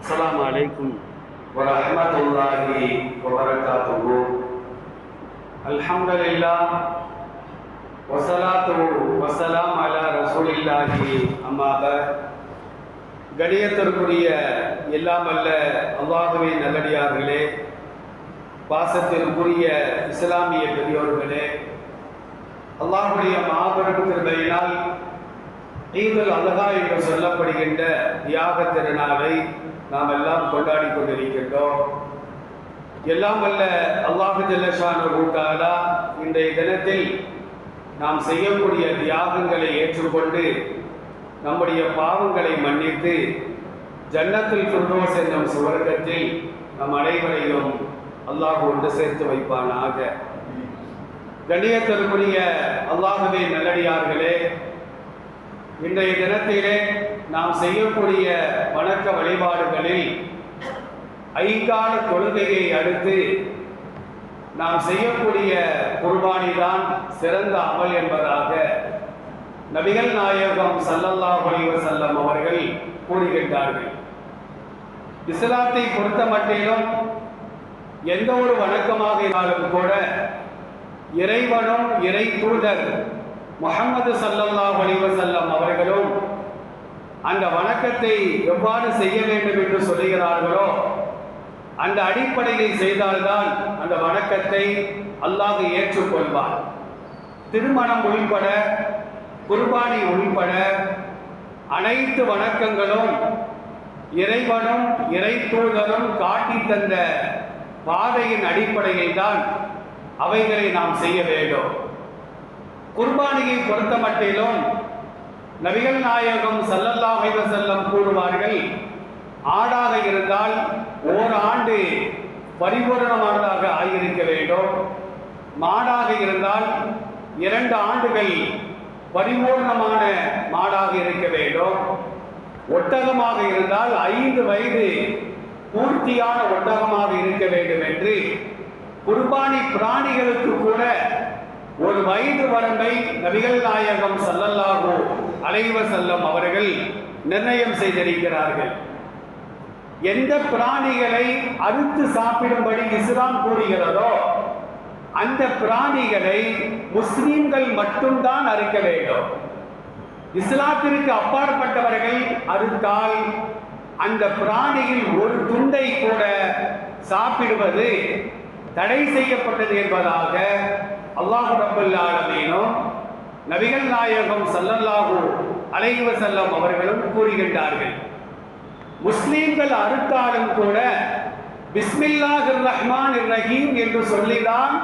அஸ்லாம் வலைக்கும் வரமத்துல்லாஹி வபரகாத்துஹு அல்ஹம்துலில்லாஹ் வஸலாத்து வஸலாம் அலா ரசூலில்லாஹி அம்மா கணியத்திற்குரிய எல்லாம் அல்ல அல்லாஹுவே நல்லடியார்களே பாசத்திற்குரிய இஸ்லாமிய பெரியோர்களே அல்லாஹுடைய மாபெரும் திருமையினால் நீங்கள் அழகா என்று சொல்லப்படுகின்ற தியாக திருநாளை நாம் எல்லாம் கொண்டாடி கொண்டிருக்கின்றோம். எல்லாம் வல்ல அல்லாஹு ஜல்லஷான கூட்டாளா இன்றைய தினத்தில் நாம் செய்யக்கூடிய தியாகங்களை ஏற்றுக்கொண்டு நம்முடைய பாவங்களை மன்னித்து ஜன்னத்தில் குர்னோஸ் என்னும் சுவர்க்கத்தில் நம் அனைவரையும் அல்லாஹ் ஒன்று சேர்த்து வைப்பானாக. கண்ணியத்திற்குரிய அல்லாஹுவே நல்லடியார்களே இன்றைய தினத்திலே நாம் செய்யக்கூடிய வணக்க வழிபாடுகளில் ஐக்கால கொள்கையை அடுத்து நாம் செய்யக்கூடிய குர்பானி தான் சிறந்த அமல் என்பதாக நபிகள் நாயகம் சல்லல்லா ஒளிவ செல்லம் அவர்கள் கூறுகின்றார்கள். இஸ்லாத்தை பொறுத்த மட்டிலும் எந்த ஒரு வணக்கமாக இருந்தாலும் கூட இறைவனும் இறை தூதர் முகமது சல்லல்லா அலைஹி வஸல்லம் அவர்களும் அந்த வணக்கத்தை எவ்வாறு செய்ய வேண்டும் என்று சொல்லுகிறார்களோ அந்த அடிப்படையை செய்தால்தான் அந்த வணக்கத்தை அல்லாஹ் ஏற்றுக்கொள்வார் திருமணம் உள்பட குர்பானி உள்பட அனைத்து வணக்கங்களும் இறைவனும் இறை தூதரும் காட்டி தந்த பாதையின் அடிப்படையில் தான் அவைகளை நாம் செய்ய வேண்டும். குர்பானியை பொறுத்த மட்டிலும் நபிகள் நாயகம் ஸல்லல்லாஹு செல்லம் கூறுவார்கள் ஆடாக இருந்தால் ஓர் ஆண்டு பரிபூரணமானதாக ஆகியிருக்க வேண்டும். மாடாக இருந்தால் இரண்டு ஆண்டுகள் பரிபூர்ணமான மாடாக இருக்க வேண்டும். ஒட்டகமாக இருந்தால் ஐந்து வயது பூர்த்தியான ஒட்டகமாக இருக்க வேண்டும் என்று குர்பானி பிராணிகளுக்கு கூட ஒரு வயது வரம்பை நபிகள் நாயகம் ஸல்லல்லாஹு அலைவ செல்லம் அவர்கள் நிர்ணயம் செய்திருக்கிறார்கள். எந்த பிராணிகளை அறுத்து சாப்பிடும்படி இஸ்லாம் கூறுகிறதோ அந்த பிராணிகளை முஸ்லீம்கள் மட்டும்தான் அறுக்க வேண்டும். இஸ்லாத்திற்கு அப்பாற்பட்டவர்கள் அறுத்தால் அந்த பிராணியில் ஒரு துண்டை கூட சாப்பிடுவது தடை செய்யப்பட்டது என்பதாக அல்லாஹ் ரபுல்லாலமீனும் நபிகள் நாயகம் ஸல்லல்லாஹு அலைவ செல்லம் அவர்களும் கூறுகின்றார்கள். முஸ்லீம்கள் அறுத்தாலும் கூட பிஸ்மில்லாஹ் ரஹ்மான் ரஹீம் என்று சொல்லிதான்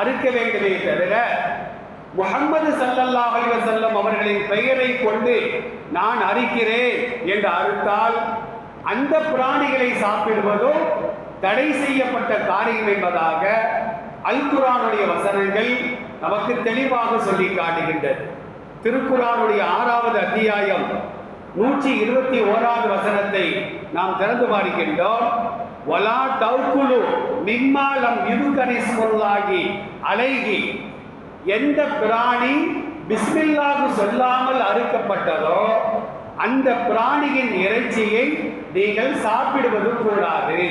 அறுக்க வேண்டுமே தவிர முகமது சல்லல்லாஹ் அலைவ செல்லம் அவர்களின் பெயரை கொண்டு நான் அறுக்கிறேன் என்று அறுத்தால் அந்த பிராணிகளை சாப்பிடுவதும் தடை செய்யப்பட்ட காரியம் என்பதாக அல்குரானுடைய வசனங்கள் நமக்கு தெளிவாக சொல்லி காட்டுகின்றது. திருக்குறானுடைய ஆறாவது அத்தியாயம் நூற்றி இருபத்தி ஓராவது வசனத்தை நாம் திறந்து பார்க்கின்றோம் வலா தௌக்குலு மிம்மாலம் இதுகரிஸ்முல்லாகி அலைகி. எந்த பிராணி பிஸ்மில்லாஹு சொல்லாமல் அறுக்கப்பட்டதோ அந்த பிராணியின் இறைச்சியை நீங்கள் சாப்பிடுவது கூடாது.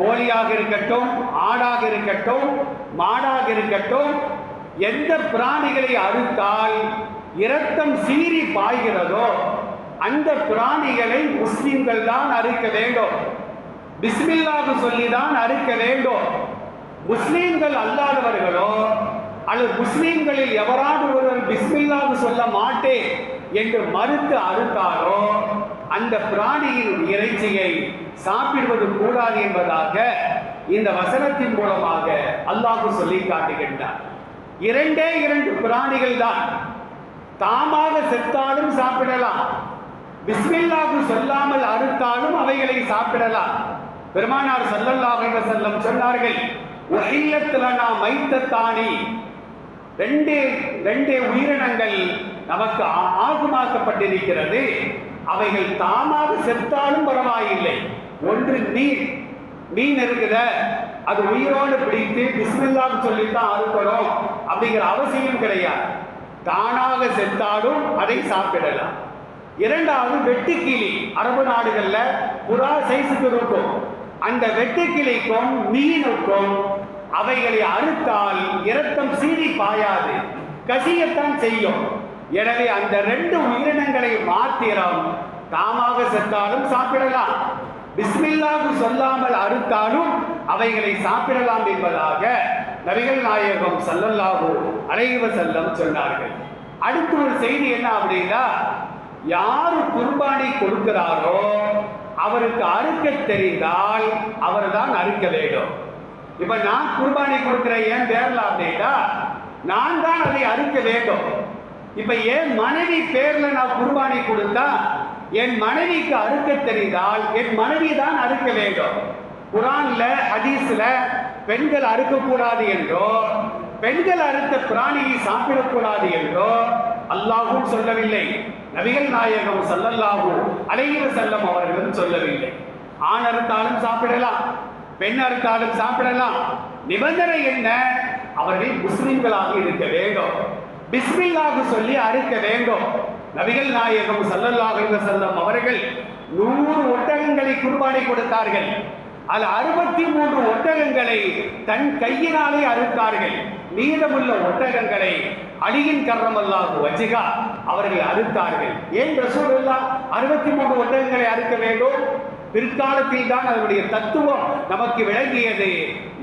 கோழியாக இருக்கட்டும் ஆடாக இருக்கட்டும் மாடாக இருக்கட்டும் எந்த பிராணிகளை அறுத்தால் இரத்தம் சீறி பாய்கிறதோ அந்த பிராணிகளை முஸ்லிம்கள் தான் அறுக்க வேண்டும். பிஸ்மில்லாஹு சொல்லி தான் அறுக்க வேண்டும். முஸ்லீம்கள் அல்லாதவர்களோ அல்லது முஸ்லீம்களில் எவராது ஒருவர் பிஸ்மில்லாஹு சொல்ல மாட்டேன். என்று மறுத்து அறுத்தாலோ அந்த பிராணியின் இறைச்சியை சாப்பிடுவது கூடாது என்பதாக இந்த வசனத்தின் மூலமாக அல்லாஹு சொல்லி காட்டுகின்றார் இரண்டே இரண்டு பிராணிகள் தான். தாமாக செத்தாலும் சாப்பிடலாம். பிஸ்மில்லாஹு சொல்லாமல் அறுத்தாலும் அவைகளை சாப்பிடலாம். பெருமானார் ஸல்லல்லாஹு செல்லம் சொன்னார்கள் சொன்னார்கள் நான் நாம் மைத்தத்தானி ரெண்டு ரெண்டு உயிரினங்கள் நமக்கு ஆ- ஆகுமாக்கப்பட்டிருக்கிறது. அவைகள் தாமாக செத்தாலும் பரவாயில்லை. ஒன்று மீன். மீன் இருக்குத அது உயிரோடு பிடித்து பிஸ்மில்லான்னு சொல்லித்தான் அறுக்கணும் அப்படிங்கிற அவசியம் கிடையாது. தானாக செத்தாலும் அதை சாப்பிடலாம். இரண்டாவது வெட்டுக்கிளி. அரபு நாடுகளில் புறா சைஸுக்கு இருக்கும். அந்த வெட்டுக்கிளிக்கும் மீனுக்கும் அவைகளை அறுத்தால் இரத்தம் சீறி பாயாது. கசியத்தான் செய்யும். எனவே அந்த ரெண்டு உயிரினங்களை மாத்திரம் தாமாக செத்தாலும் சாப்பிடலாம். பிஸ்மில்லாஹு சொல்லாமல் அறுத்தாலும் அவைகளை சாப்பிடலாம் என்பதாக நபிகள் நாயகம் சல்லல்லாஹு அலைவ செல்லம் சொன்னார்கள். அடுத்து ஒரு செய்தி என்ன அப்படின்னா யார் குர்பானி கொடுக்கிறாரோ அவருக்கு அறுக்க தெரிந்தால் அவர் தான் அறுக்க வேண்டும். இப்ப நான் குர்பானி கொடுக்கிறேன் ஏன் பேர்ல அப்படின்னா நான் தான் அதை அறுக்க வேண்டும். இப்ப என் மனைவி பேர்ல நான் குர்பானி கொடுத்தா என் மனைவிக்கு அறுக்க தெரிந்தால் என் மனைவி தான் அறுக்க வேண்டும். குரான்ல ஹதீஸ்ல பெண்கள் அறுக்கக்கூடாது என்றோ பெண்கள் அறுத்த பிராணியை சாப்பிடக்கூடாது என்றோ அல்லாஹும் சொல்லவில்லை. நபிகள் நாயகம் ஸல்லல்லாஹு அலையில செல்லம் அவர்களும் சொல்லவில்லை. ஆண் அறுத்தாலும் சாப்பிடலாம் பெண் அறுத்தாலும் சாப்பிடலாம். நிபந்தனை என்ன? அவர்கள் முஸ்லிம்களாக இருக்க வேண்டும். பிஸ்மில்லாக சொல்லி அறுக்க வேண்டும். நபிகள் நாயகம் ஸல்லல்லாஹு அலைஹி அவர்கள் நூறு ஒட்டகங்களை குர்பானை கொடுத்தார்கள். அது அறுபத்தி மூன்று ஒட்டகங்களை தன் கையினாலே அறுத்தார்கள். மீதமுள்ள ஒட்டகங்களை அலியின் கர்ரமல்லாஹு வஜிகா அவர்கள் அறுத்தார்கள். ஏன் ரசூலுல்லா அறுபத்தி மூன்று ஒட்டகங்களை அறுக்க வேண்டும்? பிற்காலத்தில் தான் அதனுடைய தத்துவம் நமக்கு விளங்கியது.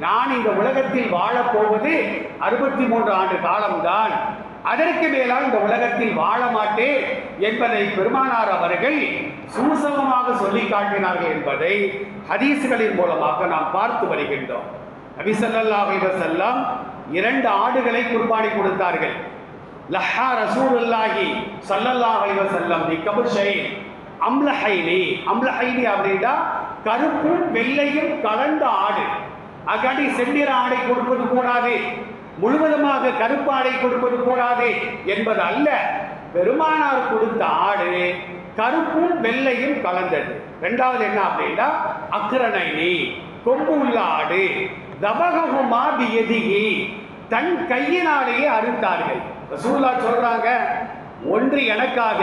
நான் இந்த உலகத்தில் வாழப்போவது அறுபத்தி மூன்று ஆண்டு காலம்தான். அதற்கு மேலால் இந்த உலகத்தில் வாழ மாட்டேன் என்பதை பெருமானார் அவர்கள் சூசகமாக சொல்லி காட்டினார்கள் என்பதை ஹதீசுகளின் மூலமாக நாம் பார்த்து வருகின்றோம். நபி ஸல்லல்லாஹு இரண்டு ஆடுகளை குர்பானி கொடுத்தார்கள். லஹா ரசூலுல்லாஹி ஸல்லல்லாஹு செல்லம் வஸல்லம் பி கபுஷை அம்லஹைனி அம்லஹைனி அப்படின்னா கருப்பும் வெள்ளையும் கலந்த ஆடு. அக்காட்டி செந்நிற ஆடை கொடுப்பது கூடாது. முழுவதுமாக கருப்பாடை கொடுப்பது கூடாது என்பது அல்ல. பெருமானார் கொடுத்த ஆடு கருப்பும் வெள்ளையும் கலந்தது. ரெண்டாவது என்ன அப்படின்னா அக்கரணைனி கொம்பு உள்ள ஆடு தபககுமா பியதிகி தன் கையினாலேயே அறுத்தார்கள். ரசூலுல்லாஹ் சொல்றாங்க ஒன்று எனக்காக.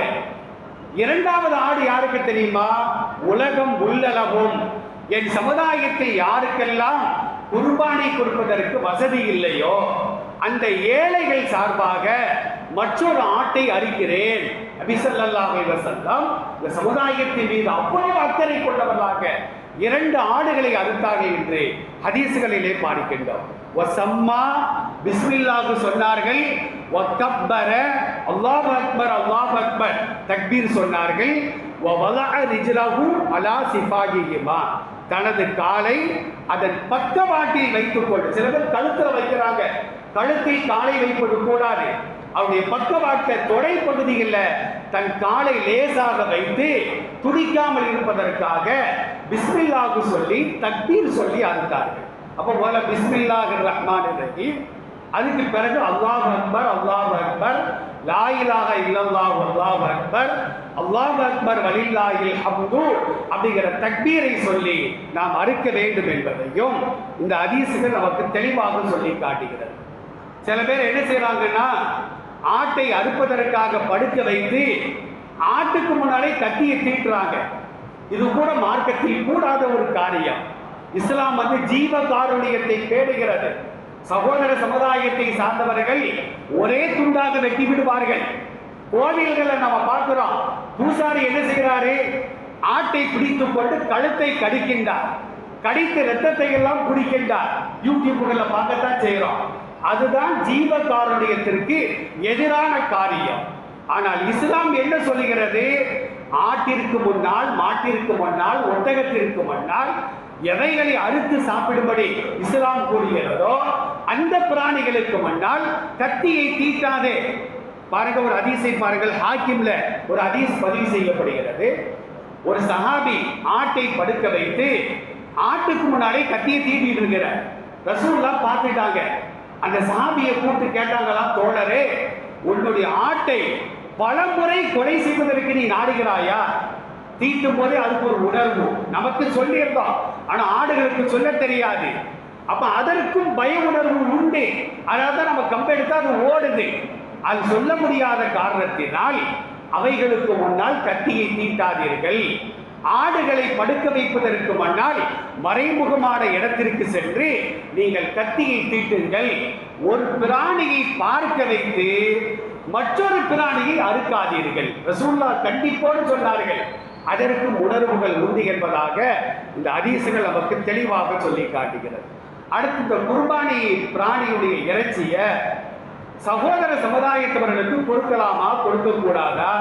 இரண்டாவது ஆடு யாருக்கு தெரியுமா? உலகம் உள்ளளவும் என் சமுதாயத்தில் யாருக்கெல்லாம் குர்பானை கொடுப்பதற்கு வசதி இல்லையோ அந்த ஏழைகள் சார்பாக மற்றொரு ஆட்டை அறிகிறேன் நபிசல்லாஹ் வசல்லம் இந்த சமுதாயத்தின் மீது அவ்வளவு அக்கறை கொண்டவர்களாக இரண்டு ஆடுகளை அறுத்தார்கள் என்று ஹதீசுகளிலே பாடிக்கின்றோம் வசம்மா பிஸ்மில்லாஹு சொன்னார்கள். வக்கப்பர அல்லாஹ் அக்பர் அல்லாஹ் அக்பர் தக்பீர் சொன்னார்கள். வவலஅ ரிஜ்லஹு அலா சிஃபாகிஹிமா. தனது காலை அதன் பக்கவாட்டில் வைத்துக்கொண்டு சில பேர் கழுத்தில் வைக்கிறாங்க. கழுத்தில் காலை வைப்பது கூடாது. அவருடைய பக்கவாட்ட தொடை பகுதியில் தன் காலை லேசாக வைத்து துடிக்காமல் இருப்பதற்காக பிஸ்மில்லாஹு சொல்லி தக்பீர் சொல்லி அறுத்தார்கள் அப்போ போல பிஸ்மில்லாஹ் ரஹ்மான் ரஹீம். அதுக்கு பிறகு அல்லாஹ் அக்பர் அல்லாஹ் அக்பர். லாயிலாக இலாஹ அல்லாஹ் அக்பர். அல்லாஹ் அக்பர் வலில்லாஹில் ஹம்து அப்படிங்கிற தக்பீரை சொல்லி நாம் அறுக்க வேண்டும் என்பதையும் இந்த ஹதீஸுகள் நமக்கு தெளிவாக சொல்லி காட்டுகிறது. சில பேர் என்ன செய்கிறாங்கன்னா ஆட்டை அறுப்பதற்காக படுக்க வைத்து ஆட்டுக்கு முன்னாலே கத்தியை தீட்டுறாங்க. இது கூட மார்க்கத்தில் கூடாத ஒரு காரியம். இஸ்லாம் வந்து ஜீவ காருணியத்தை பேடுகிறது சகோதர சமுதாயத்தை சார்ந்தவர்கள் ஒரே துண்டாக வெட்டி விடுவார்கள். கோவில்களை நம்ம பார்க்கிறோம். பூசாரி என்ன செய்கிறாரு? ஆட்டை பிடித்துக் கொண்டு கழுத்தை கடிக்கின்றார். கடித்து ரத்தத்தை எல்லாம் குடிக்கின்றார். யூடியூப்புகளில் பார்க்கத்தான் செய்கிறோம் அதுதான் ஜீவ காருண்யத்திற்கு எதிரான காரியம். ஆனால் இஸ்லாம் என்ன சொல்லுகிறது? ஆட்டிற்கு முன்னால் மாட்டிற்கு முன்னால் ஒட்டகத்திற்கு முன்னால் எவைகளை அறுத்து சாப்பிடும்படி இஸ்லாம் கூறுகிறதோ அந்த பிராணிகளுக்கு முன்னால் கத்தியை தீட்டாதே. பாருங்க ஒரு அதிசை பாருங்கள். ஹாக்கிம்ல ஒரு அதிஸ் பதிவு செய்யப்படுகிறது. ஒரு சஹாபி ஆட்டை படுக்க வைத்து ஆட்டுக்கு முன்னாலே கத்தியை தீட்டிட்டு இருக்கிறார் ரசூல்லாம் பார்த்துட்டாங்க. அந்த சாமியை கூப்பிட்டு கேட்டாங்களா தோழரே உன்னுடைய ஆட்டை பலமுறை கொலை செய்வதற்கு நீ நாடுகிறாயா? தீட்டும் போதே அதுக்கு ஒரு உணர்வு. நமக்கு சொல்லியிருந்தோம். ஆனா ஆடுகளுக்கு சொல்ல தெரியாது. அப்ப அதற்கும் பய உணர்வு உண்டு. அதாவது நம்ம கம்பெடுத்தா அது ஓடுது. அது சொல்ல முடியாத காரணத்தினால் அவைகளுக்கு முன்னால் கத்தியை தீட்டாதீர்கள். ஆடுகளை படுக்க வைப்பதற்கு முன்னால் மறைமுகமான இடத்திற்கு சென்று நீங்கள் கத்தியை தீட்டுங்கள். ஒரு பிராணியை பார்க்க வைத்து மற்றொரு பிராணியை அறுக்காதீர்கள். ரசூல்லா கண்டிப்போடு சொன்னார்கள். அதற்கும் உணர்வுகள் உண்டு என்பதாக இந்த அதிசங்கள் நமக்கு தெளிவாக சொல்லி காட்டுகிறது. அடுத்து இந்த குர்பானி பிராணியுடைய இறைச்சிய சகோதர சமுதாயத்தவர்களுக்கு கொடுக்கலாமா கொடுக்க கூடாதா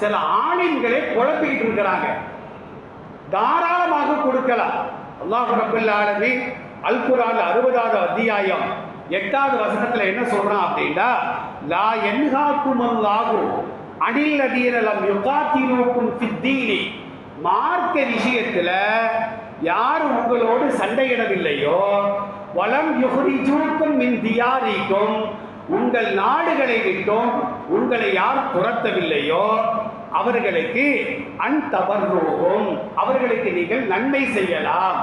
சில ஆணின்களே குழப்பிக்கிட்டு இருக்கிறாங்க. தாராளமாக கொடுக்கலாம். அல்லாஹ் ரபுல் ஆலமீன் அல் குர்ஆன் அறுபதாவது அத்தியாயம் எட்டாவது வசனத்தில் என்ன சொல்றான் அப்படின்னா லா என்ஹாக்குமல்லாஹு அணில் அதீரலம் யுகாத்தீனுக்கும் சித்தீனி மார்க்க விஷயத்துல யார் உங்களோடு சண்டையிடவில்லையோ வளம் யுகுரி சுருக்கும் மின் தியாரிக்கும் உங்கள் நாடுகளை விட்டும் உங்களை யார் துரத்தவில்லையோ அவர்களுக்கு அன்தபர்ரோகம் அவர்களுக்கு நீங்கள் நன்மை செய்யலாம்.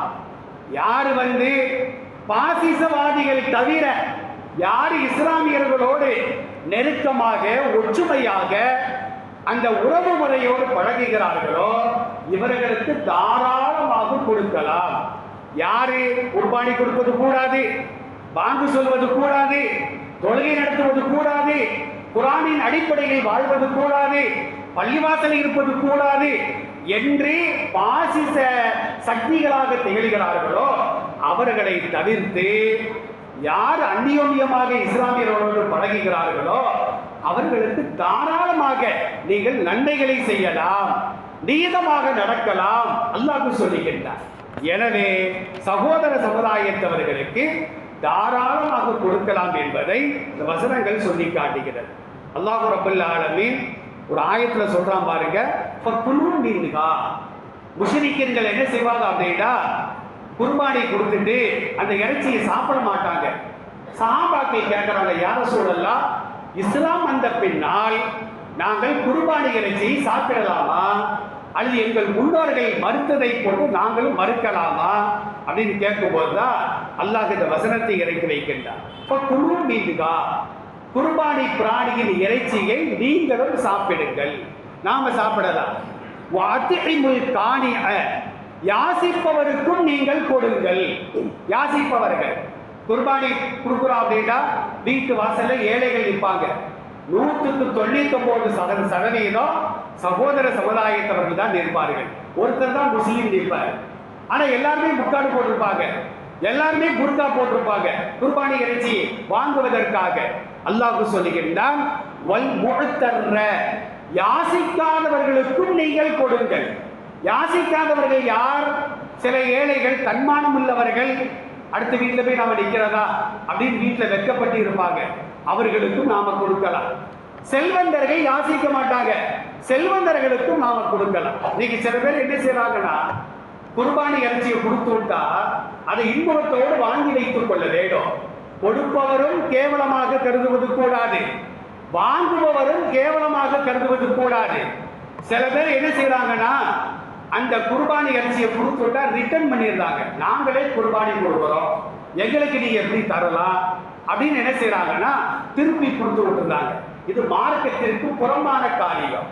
யார் வந்து பாசிசவாதிகள் தவிர யார் இஸ்லாமியர்களோடு நெருக்கமாக ஒற்றுமையாக அந்த உறவு முறையோடு பழகுகிறார்களோ இவர்களுக்கு தாராளமாக கொடுக்கலாம். யாரு குர்பானி கொடுப்பது கூடாது பாங்கு சொல்வது கூடாது தொழுகை நடத்துவது கூடாது குரானின் அடிப்படையில் வாழ்வது கூடாது பள்ளிவாசல் இருப்பது கூடாது என்று பாசிச சக்திகளாக திகழ்கிறார்களோ அவர்களை தவிர்த்து யார் அந்நியோன்யமாக இஸ்லாமியர்களோடு பழகுகிறார்களோ அவர்களுக்கு தாராளமாக நீங்கள் நன்மைகளை செய்யலாம் நீதமாக நடக்கலாம் அல்லாஹ் சொல்லுகின்றார். எனவே சகோதர சமுதாயத்தவர்களுக்கு தாராளமாக கொடுக்கலாம் என்பதை இந்த வசனங்கள் சொல்லி காட்டுகிறது. அல்லாஹ் ரபுல்லாலமின் ஒரு ஆயத்தில் சொல்கிறான் பாருங்க குழு மீனுகா முஷரிக்கர்கள் என்ன செய்வாங்க அப்படின்னா குர்பானை கொடுத்துட்டு அந்த இறைச்சியை சாப்பிட மாட்டாங்க. சாபாக்கை கேட்குறாங்க யார சூழல்லாம் இஸ்லாம் வந்த பின்னால் நாங்கள் குர்பானி இறைச்சியை சாப்பிடலாமா? அல்லது எங்கள் முன்னோர்கள் மறுத்ததை போட்டு நாங்களும் மறுக்கலாமா? அப்படின்னு கேட்கும்போது தான் அல்லாஹ் இந்த வசனத்தை இறக்கி வைக்கின்றார் இப்போ குழு மீதுகா குர்பானி பிராணியின் இறைச்சியை நீங்களும் சாப்பிடுங்கள். நாம சாப்பிடலாம். வாத்திமுல் காணி யாசிப்பவருக்கும் நீங்கள் கொடுங்கள். யாசிப்பவர்கள். குர்பானி கொடுக்குறோம் அப்படின்னா வீட்டு வாசல்ல ஏழைகள் நிற்பாங்க. நூற்றுக்கு தொண்ணூத்தி ஒன்பது சத சதவீதம் சகோதர சமுதாயத்தவர்கள் தான் நிற்பார்கள். ஒருத்தர் தான் முஸ்லீம் நிற்பார். ஆனா எல்லாருமே முக்காடு போட்டிருப்பாங்க. எல்லாருமே குர்கா போட்டிருப்பாங்க. குர்பானி இறைச்சி வாங்குவதற்காக. அல்லாஹு சொல்லுகின்றான் யாசிக்காதவர்களுக்கும் நீங்கள் கொடுங்கள். யாசிக்காதவர்கள் யார்? சில ஏழைகள் தன்மானம் உள்ளவர்கள். அடுத்த வீட்டில் போய் நாம் நிற்கிறதா அப்படின்னு வீட்டில் வெக்கப்பட்டு இருப்பாங்க அவர்களுக்கும் நாம கொடுக்கலாம். செல்வந்தர்கள் யாசிக்க மாட்டாங்க. செல்வந்தர்களுக்கும் நாம கொடுக்கலாம். இன்னைக்கு சில பேர் என்ன செய்யறாங்கன்னா குர்பானி இறைச்சியை கொடுத்து விட்டா அதை இன்பத்தோடு வாங்கி வைத்துக் கொள்ள வேண்டும். கொடுப்பவரும் கேவலமாக கருதுவது கூடாது. வாங்குபவரும் கேவலமாக கருதுவது கூடாது. சில பேர் என்ன செய்யறாங்கன்னா அந்த குர்பானி அரிசியை கொடுத்து விட்டா ரிட்டர்ன் பண்ணிருந்தாங்க நாங்களே குர்பானி கொடுக்குறோம் எங்களுக்கு நீங்க எப்படி தரலாம்? அப்படின்னு என்ன செய்யறாங்கன்னா திருப்பி கொடுத்து விட்டுருந்தாங்க இது மார்க்கத்திற்கு புறம்பான காரியம்.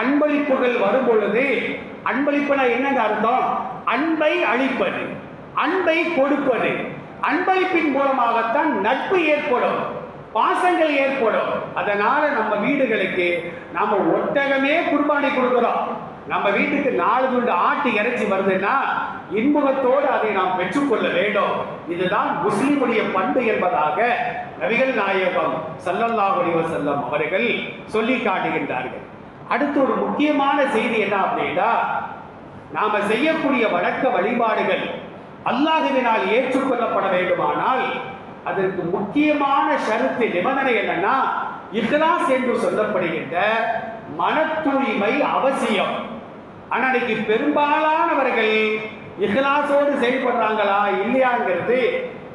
அன்பளிப்புகள் வரும் பொழுது அன்பளிப்புனா என்னங்க அர்த்தம்? அன்பை அழிப்பது அன்பை கொடுப்பது. அன்பளிப்பின் மூலமாகத்தான் நட்பு ஏற்படும் பாசங்கள் ஏற்படும். அதனால நம்ம வீடுகளுக்கு நம்ம ஒட்டகமே குர்பானி கொடுக்கிறோம். நம்ம வீட்டுக்கு நாலு துண்டு ஆட்டு இறைச்சி வருதுன்னா இன்முகத்தோடு அதை நாம் பெற்றுக்கொள்ள வேண்டும். இதுதான் முஸ்லிமுடைய பண்பு என்பதாக நபிகள் நாயகம் சல்லல்லாஹுடைய செல்லம் அவர்கள் சொல்லி காட்டுகின்றார்கள். அடுத்து ஒரு முக்கியமான செய்தி என்ன அப்படின்னா நாம செய்யக்கூடிய வழக்க வழிபாடுகள் அல்லாஹுவினால் ஏற்றுக்கொள்ளப்பட வேண்டுமானால் அதற்கு முக்கியமான ஷருத்து நிபந்தனை என்னன்னா இஹ்லாஸ் என்று சொல்லப்படுகின்ற மன தூய்மை அவசியம். ஆனா இன்னைக்கு பெரும்பாலானவர்கள் இகலாசோடு செயல்படுறாங்களா இல்லையாங்கிறது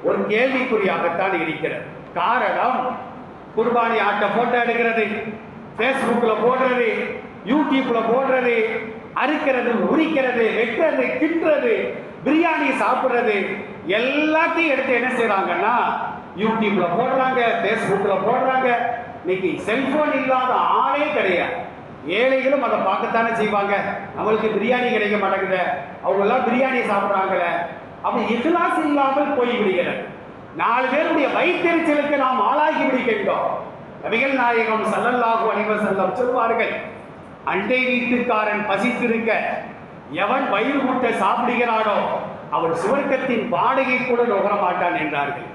ஒரு கேள்விக்குறியாகத்தான் இருக்கிறது. காரணம் குர்பானி ஆட்ட போட்டோ எடுக்கிறது ஃபேஸ்புக்கில் போடுறது யூடியூப்ல போடுறது அறுக்கிறது உரிக்கிறது வெட்டுறது கிண்டுறது பிரியாணி சாப்பிட்றது எல்லாத்தையும் எடுத்து என்ன செய்கிறாங்கன்னா யூடியூப்ல போடுறாங்க ஃபேஸ்புக்ல போடுறாங்க. இன்னைக்கு செல்போன் இல்லாத ஆளே கிடையாது. ஏழைகளும் அதை பார்க்கத்தானே செய்வாங்க. நம்மளுக்கு பிரியாணி கிடைக்க மாட்டேங்குது. அவங்கெல்லாம் பிரியாணி சாப்பிட்றாங்களே. அப்படி இஹ்லாஸ் இல்லாமல் போய்விடுகிறது. நாலு பேருடைய வயிற்றெரிச்சலுக்கு நாம் ஆளாகி விடுகின்றோம். நபிகள் நாயகம் ஸல்லல்லாஹு அனைவர் செல்லம் சொல்வார்கள் அண்டை வீட்டுக்காரன் பசித்திருக்க எவன் வயிறு முட்டை சாப்பிடுகிறானோ அவன் சுவர்க்கத்தின் வாடகை கூட நுகர மாட்டான் என்றார்கள்.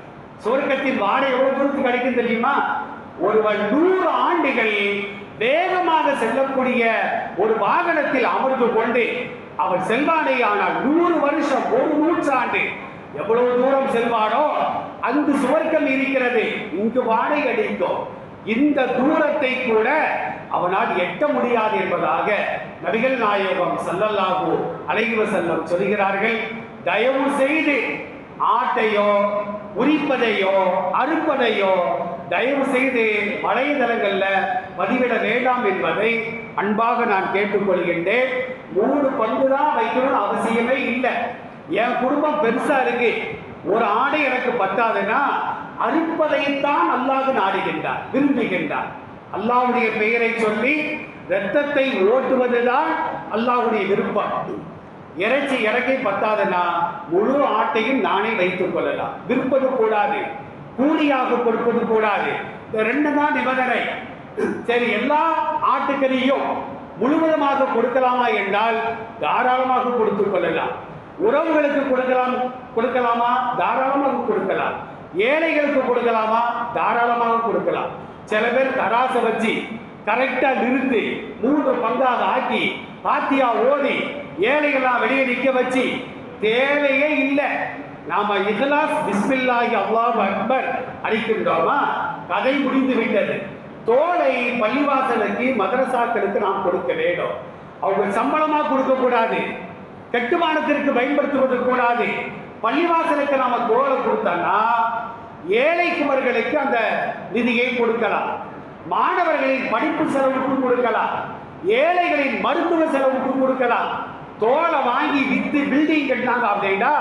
சுவர்க்கத்தின் வாடகை எவ்வளவு தூரத்துக்கு கிடைக்கும் தெரியுமா? ஒருவன் நூறு ஆண்டுகள் வேகமாக செல்லக்கூடிய ஒரு வாகனத்தில் அமர்ந்து கொண்டு அவன் செல்வானே ஆனால் நூறு வருஷம் ஒரு நூற்றாண்டு எவ்வளவு தூரம் செல்வானோ அங்கு சுவர்க்கம் இருக்கிறது. இங்கு வாடகை அடித்தோம். இந்த தூரத்தை கூட அவனால் எட்ட முடியாது என்பதாக நபிகள் நாயகம் ஸல்லல்லாஹு அலைஹி செல்லம் சொல்கிறார்கள். தயவு செய்து ஆட்டையோ உரிப்பதையோ அறுப்பதையோ தயவு செய்து வலைதளங்களில் பதிவிட வேண்டாம் என்பதை அன்பாக நான் கேட்டுக்கொள்கின்றேன். மூணு பங்கு தான் வைக்கணும்னு அவசியமே இல்லை. என் குடும்பம் பெருசாக இருக்கு. ஒரு ஆடை எனக்கு பத்தாதுன்னா அறுப்பதைத்தான் அல்லாஹ் நாடுகின்றார் விரும்புகின்றார். அல்லாவுடைய பெயரை சொல்லி ரத்தத்தை ஓட்டுவதுதான் அல்லாவுடைய விருப்பம். இறைச்சி இறக்கை பத்தாதுன்னா முழு ஆட்டையும் நானே வைத்துக் கொள்ளலாம். விற்பது கூடாது கூலியாக கொடுப்பது கூடாது. இந்த ரெண்டு தான் நிபந்தனை. சரி எல்லா ஆட்டுக்கறியும் முழுவதுமாக கொடுக்கலாமா என்றால் தாராளமாக கொடுத்துக் கொள்ளலாம். உறவுகளுக்கு கொடுக்கலாம் கொடுக்கலாமா? தாராளமாக கொடுக்கலாம். ஏழைகளுக்கு கொடுக்கலாமா? தாராளமாக கொடுக்கலாம். சில பேர் தராசை வச்சு கரெக்டாக நிறுத்தி மூன்று பங்காக ஆக்கி பாத்தியா ஓடி ஏழைகள்லாம் வெளியே நிற்க வச்சு தேவையே இல்லை. நாம இஹ்லாஸ் பிஸ்மில்லாஹி அல்லாஹ் அக்பர் அடிக்கின்றோமா? கதை முடிந்து விட்டது. தோலை பள்ளிவாசலுக்கு மதரசாக்களுக்கு நாம் கொடுக்க வேண்டும். அவங்க சம்பளமாக கொடுக்கக்கூடாது. கட்டுமானத்திற்கு பயன்படுத்துவது கூடாது. பள்ளிவாசலுக்கு நாம தோலை கொடுத்தோம்னா ஏழை குமர்களுக்கு அந்த நிதியை கொடுக்கலாம். மாணவர்களின் படிப்பு செலவுக்கு கொடுக்கலாம். ஏழைகளின் மருத்துவ செலவுக்கு கொடுக்கலாம். தோலை வாங்கி வித்து பில்டிங் கட்டினாங்க அப்படின்னா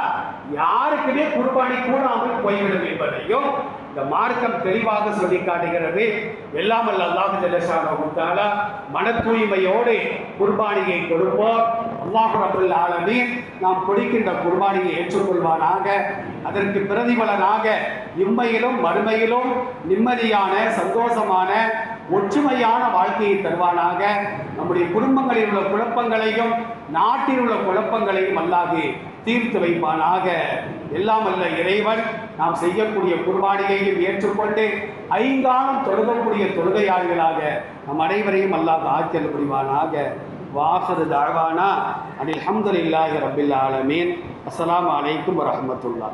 யாருக்குமே குர்பானி கூடாமல் போய்விடும் என்பதையும் இந்த மார்க்கம் தெளிவாக சொல்லி காட்டுகிறது. எல்லாம் அல்லாஹ் ஜல்லஷானு தஆலா மன தூய்மையோடு குர்பானியை கொடுப்போம். அல்லாஹ் ரபுல் ஆலமி நாம் கொடுக்கின்ற குர்பானியை ஏற்றுக்கொள்வானாக. அதற்கு பிரதிபலனாக இம்மையிலும் மறுமையிலும் நிம்மதியான சந்தோஷமான ஒற்றுமையான வாழ்க்கையை தருவானாக. நம்முடைய குடும்பங்களில் உள்ள குழப்பங்களையும் நாட்டில் உள்ள குழப்பங்களையும் அல்லாது தீர்த்து வைப்பானாக. எல்லாம் அல்ல இறைவன் நாம் செய்யக்கூடிய குர்பானியையும் ஏற்றுக்கொண்டு ஐங்காலம் தொழுகக்கூடிய தொழுகையாளிகளாக நம் அனைவரையும் அல்லாஹ் ஆக்கியல் புரிவானாக. வாசது தாழ்வானா அனில் அஹமதுல்லாஹி ரபில் ஆலமீன். அஸ்லாம் அலைக்கும் வரமத்துல்லா